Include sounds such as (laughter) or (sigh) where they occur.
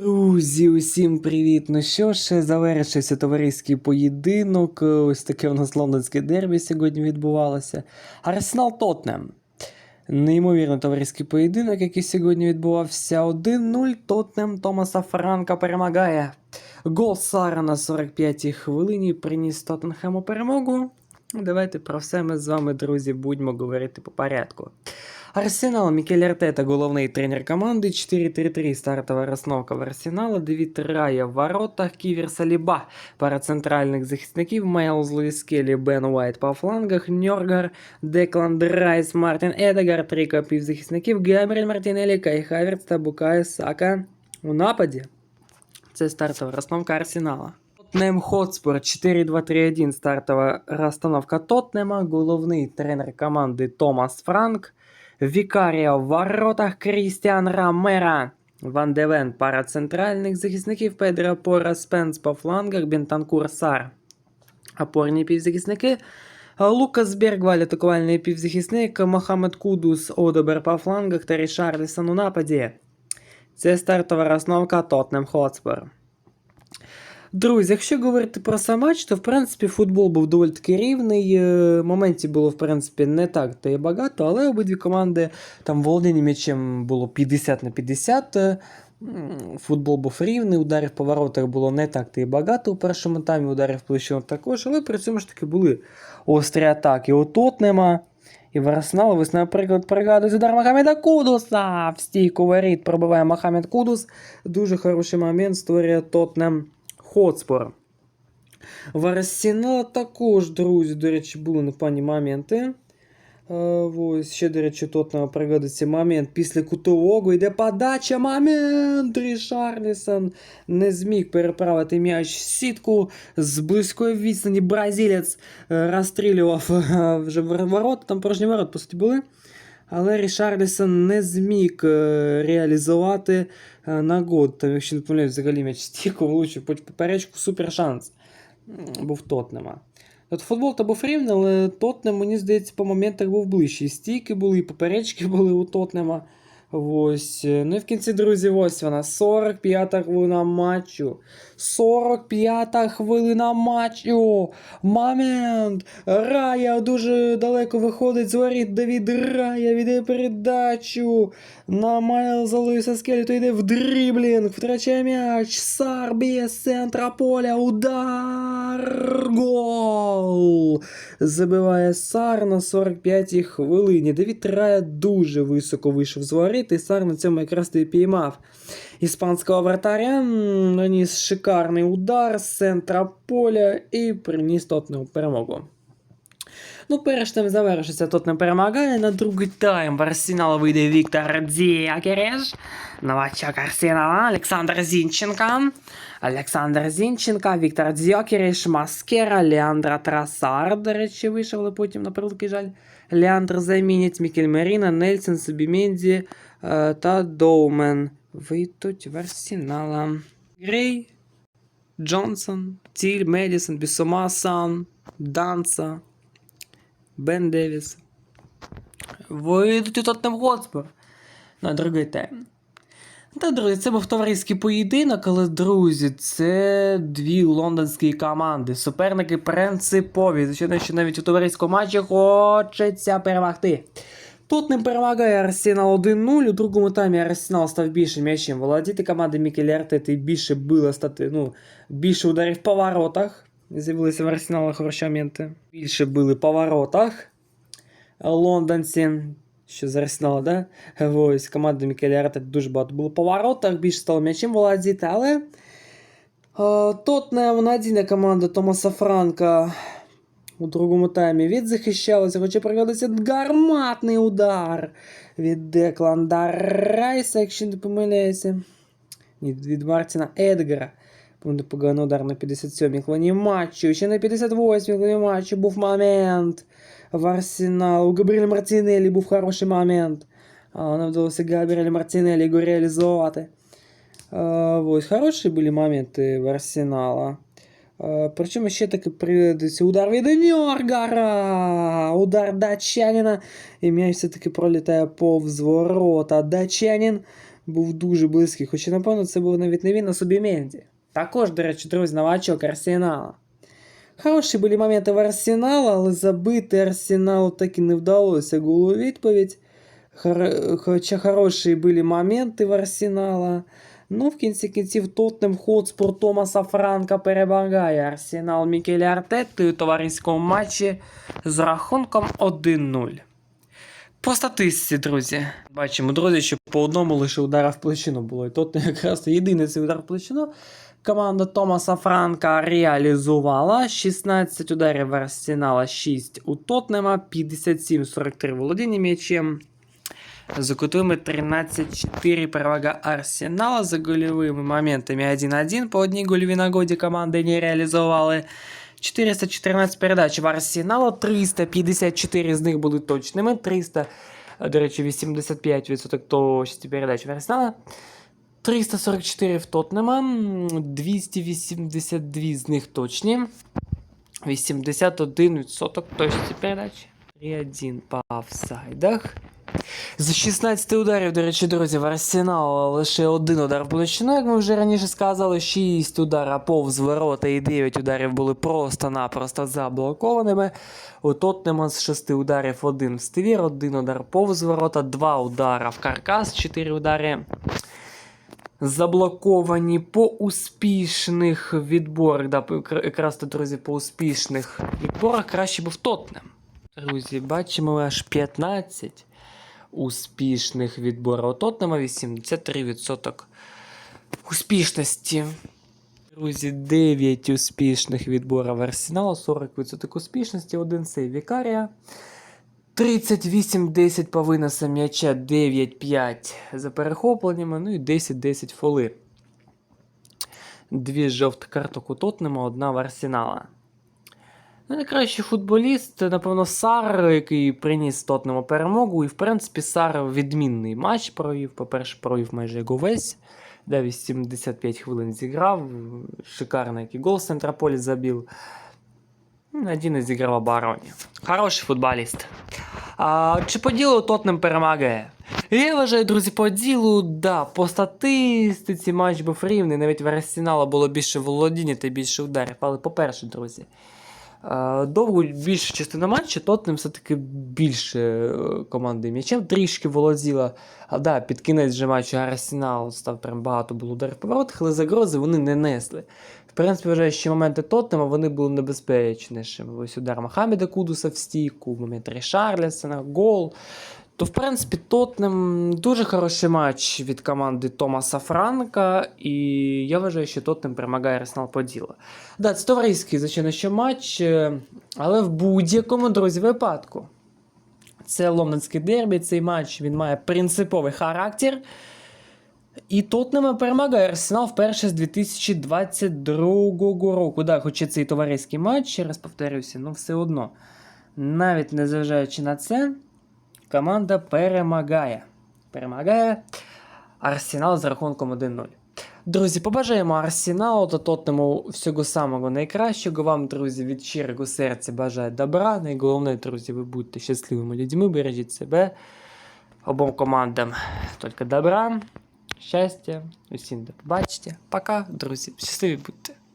Друзі, усім привіт! Ну що ж, завершився товариський поєдинок. Ось таке у нас лондонське дербі сьогодні відбувалося. Арсенал Тотнем. Неймовірно товариський поєдинок, який сьогодні відбувався 1-0. Тотнем Томаса Франка перемагає. Гол Сара на 45-й хвилині приніс Тоттенхему перемогу. Давайте про все ми з вами, друзі, будемо говорити по порядку. Арсенал Мікель Артета, головний тренер команди. 4-3-3 стартова розновка в Арсенала. Девід Рая в воротах. Ківер Саліба пара центральних захисників. Мейлз Луїс Келлі, Бен Уайт по флангах. Ньоргар, Деклан Райс, Мартін Едегар. Три півзахисників. Габріель Мартінелі, Кай Хаверц та Букай Сака у нападі. Це стартова розновка Арсенала. Тотнем Хотспур 4-2-3-1 стартова розстановка Тотнема. Головний тренер команди Томас Франк. Вікарія в воротах Крістіан Рамера. Ван Девен пара центральних захисників Педро Пора Спенс по флангах Бентанкур Сар. Опорні півзахисники. Лукас Бергваль, атакувальний півзахисник, Мохамед Кудус, Одобер по флангах та Рішарлісон у нападі. Це стартова розновка Тотнем Хотспор. Друзі, якщо говорити про сам матч, то в принципі футбол був доволі таки рівний. е, Моментів було, в принципі, не так та й багато, але обидві команди там володіння м'ячем було 50 на 50. е, Футбол був рівний, ударів по воротах було не так та й багато у першому таймі, ударів площину також, але при цьому ж таки були острі атаки у Тотнема. І в Арсенал, ви, наприклад, пригадуєте удар Мохамеда Кудуса. В стійку воріт пробиває Мохамед Кудус. Дуже хороший момент створює Тотнем Хотспор. В Арсенала також, друзі, до речі, були непогані моменти. Е, ось, ще, до речі, тут нам пригодиться момент після кутового. Йде подача. Момент! Рішарлісон не зміг переправити м'яч в сітку. З близької відстані бразилець е, розстрілював е, вже ворота. Там порожні ворот, по суті, були. Але Рішарлісон не зміг е, реалізувати нагод. нагоду. Там, якщо не помиляюсь, взагалі м'яч стійко влучив по поперечку супер шанс. Був Тотнема. От футбол то був рівний, але Тотнем, мені здається, по моментах був ближчий. Стійки були, і поперечки (laughs) були у Тотнема. Ось. е, Ну і в кінці, друзі, ось вона. 45-та хвилина матчу. 45-та хвилина матчу. Момент. Рая дуже далеко виходить з воріт. Давід Рая віддає передачу. На Майлза Луїса Скелі, то йде в дріблінг, втрачає м'яч. Сар б'є з центра поля. Удар. Гол. Забиває Сар на 45-й хвилині. Давід Рая дуже високо вийшов з воріт, і Сар на цьому якраз і піймав іспанського вратаря. Наніс шикарний удар з центра поля і приніс Тотнему перемогу. Ну, перш тим завершиться, тут не перемагає. На другий тайм в Арсенал вийде Віктор Діакереш. Новачок Арсенала Олександр Зінченко. Олександр Зінченко, Віктор Діакереш, Маскера, Леандра Трасар, до речі, вийшов, потім, на превеликий жаль. Леандр замінять Мікель Меріна, Нельсон, Субіменді та Доумен. Вийдуть в Арсенала. Грей, Джонсон, Тіль, Медісон, Бісома, Сан, Данса, Бен Девіс. Вийдуть у Тоттенхем Хотспур на другий тайм. Та, друзі, це був товариський поєдинок, але, друзі, це дві лондонські команди. Суперники принципові. Звичайно, що навіть у товариському матчі хочеться перемогти. Тут не перемагає Арсенал 1-0. У другому таймі Арсенал став більше м'ячем володіти. Команди Мікель Артети більше била стати, ну, більше ударів по воротах. З'явилися в Арсенала хороші моменти. Більше били по воротах. Лондонці, що з Арсенала, да? Ось команда Мікеля Артета дуже багато було по воротах, більше стало м'ячем володіти, але. Тотнем надійна команда Томаса Франка у другому таймі відзахищалася, хоча пригодиться гарматний удар від Декланда Райса, якщо не помиляюся. Ні, від Мартіна Едгара. Буде поганий удар на 57-й хвилині матчу. Ще на 58-й хвилині матчу був момент в Арсенал. У Габріеля Мартінелі був хороший момент. А, Нам вдалося Габріеля Мартінелі його реалізувати. Ось, хороші були моменти в Арсенала. Причому ще таки пригодиться удар від Ньоргара. Удар датчанина. І м'яч все-таки пролітає повз ворота. Датчанин був дуже близький. Хоча, напевно, це був навіть не він, а собі Менді. Також, до речі, друзі, новачок Арсенала. Хороші були моменти в Арсенала, але забити Арсеналу так і не вдалося голу відповідь. Хоча хороші були моменти в Арсенала. Ну, в кінці кінців Тоттенхем Хотспур Томаса Франка перемагає Арсенал Мікеля Артети у товариському матчі з рахунком 1-0. По статистиці, друзі. Бачимо, друзі, що по одному лише удара в площину було. І тут якраз єдиний цей удар в площину. Команда Томаса Франка реалізувала 16 ударів Арсенала, 6 у Тотнема, 57-43 володіння м'ячем. За кутовыми 13-4 перевага Арсенала за гольовими моментами 1-1 по одній гольовій нагоді команди не реалізували. 414 передач в Арсенала, 354 з них були точними, 300, до речі, 85% точності передач в Арсенала. 344 в Тотнема, 282 з них точні. 81% точності передач. 3-1 по офсайдах. З 16 ударів, до речі, друзі, в Арсенал лише один удар в площину, як ми вже раніше сказали, 6 ударів повз ворота і 9 ударів були просто-напросто заблокованими. У Тоттенема з 6 ударів один в ствір, один удар повз ворота, 2 удара в каркас, 4 удари заблоковані по успішних відборах. Да, якраз то, друзі, по успішних відборах краще був Тоттенем. Друзі, бачимо аж 15 успішних відборів. У Тоттенема 83% успішності. Друзі, 9 успішних відборів Арсенала, 40% успішності, один сейв Вікарія. 38-10 по виносам м'яча, 9-5 за перехопленнями, ну і 10-10 фоли. Дві жовті карток у Тотнема, одна в Арсенала. Ну, найкращий футболіст, напевно, Сар, який приніс Тотнему перемогу. І, в принципі, Сар відмінний матч провів. По-перше, провів майже як увесь. Да, 85 хвилин зіграв. Шикарний який гол з центра поля забив. Ну, Один із зіграв обороні. Хороший футболіст. А, чи по ділу Тотнем перемагає? Я вважаю, друзі, по ділу, да, по статистиці матч був рівний, навіть в Арсенала було більше володіння та більше ударів. Але по-перше, друзі, довгу більшу частину матчу Тотнем все-таки більше е, команди м'ячем трішки володіла. А да, під кінець же матчу Арсенал став прям багато було ударів поворотах, але загрози вони не несли. В принципі, вже ще моменти Тоттема вони були небезпечнішими. Ось удар Мохаммеда Кудуса в стійку, момент Рішарлісона, гол. То, в принципі, Тоттенем дуже хороший матч від команди Томаса Франка, і я вважаю, що Тоттенем перемагає Арсенал по ділу. Да, це товариський, звичайно, що матч, е, але в будь-якому, друзі, випадку. Це лондонський дербі, цей матч він має принциповий характер. І Тотнема перемагає Арсенал вперше з 2022 року. Да, хоча це і товариський матч, ще раз повторюся, ну все одно. Навіть незважаючи на це, команда перемагає. Перемагає Арсенал з рахунком 1-0. Друзі, побажаємо Арсеналу та Тотнему всього самого найкращого. Вам, друзі, від щирого серця бажаю добра. Найголовніше, друзі, ви будьте щасливими людьми, бережіть себе. Обом командам тільки добра, щастя, усім до побачення. Пока, друзі, щасливі будьте.